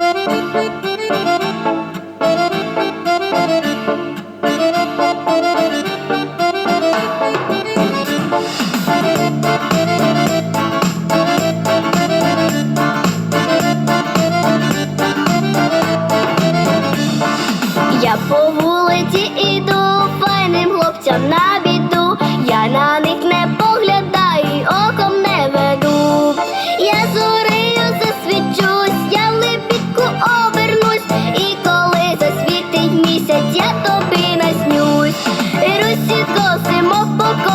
Я по вулиці іду, файним хлопцям на бік. ricos, somos pocos.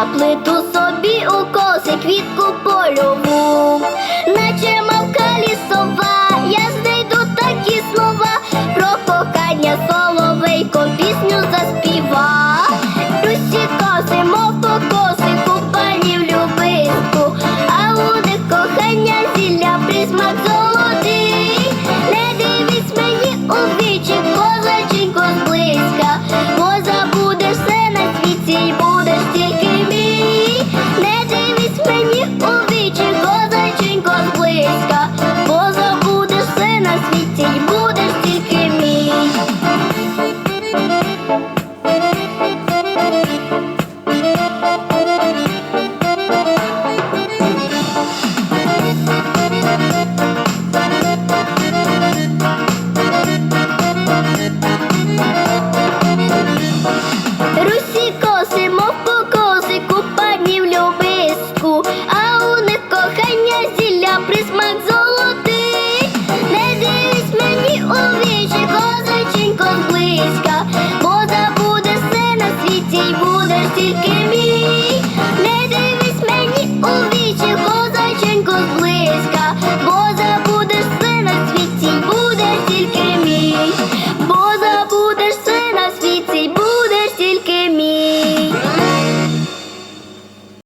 Я плиту собі у коси квітку польову. decir que